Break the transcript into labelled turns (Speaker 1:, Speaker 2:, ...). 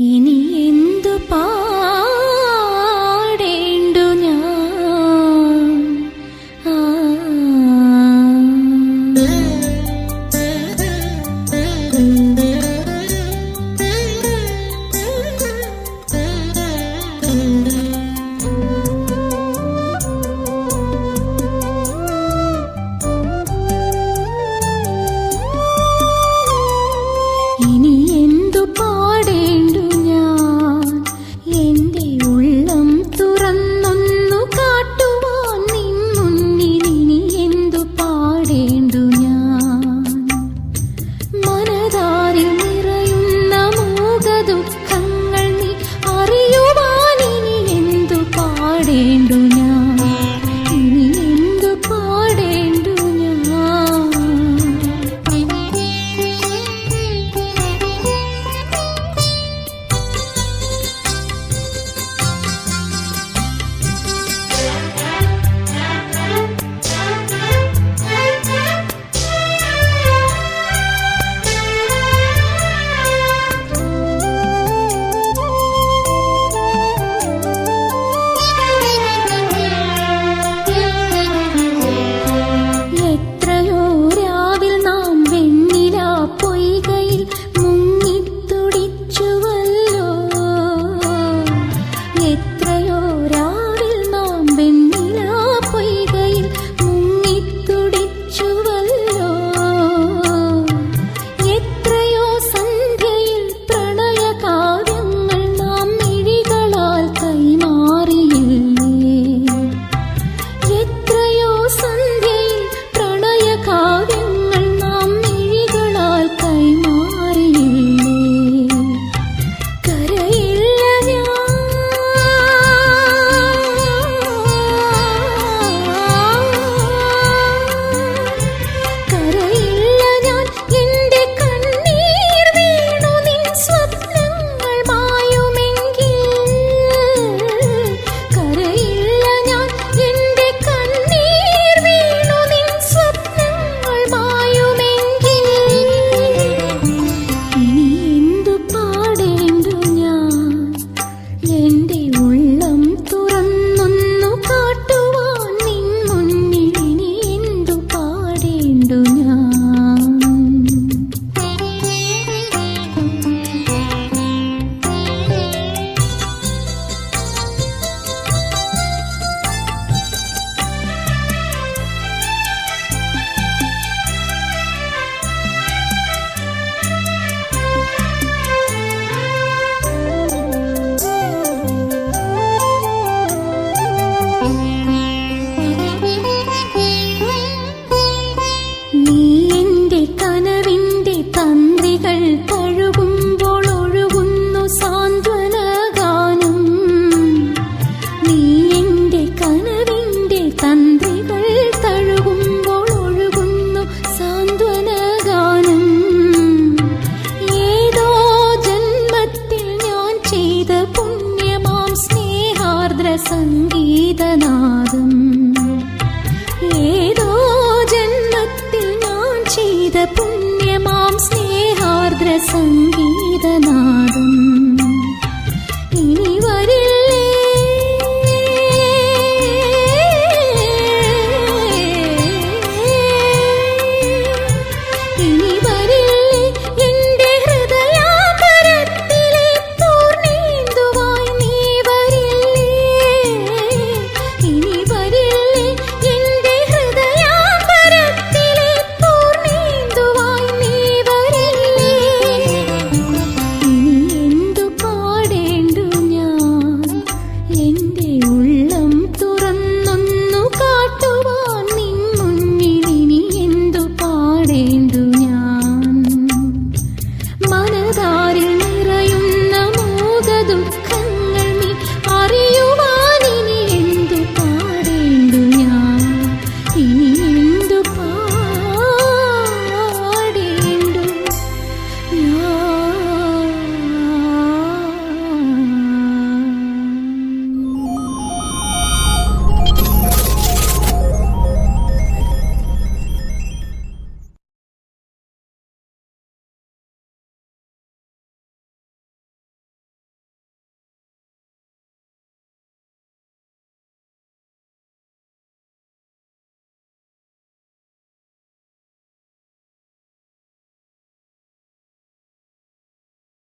Speaker 1: ഇനി എന്തു പാടേണ്ടു சேண்டும் पुण्यमां स्नेहार्द्रसङ्गीतनादम् இனி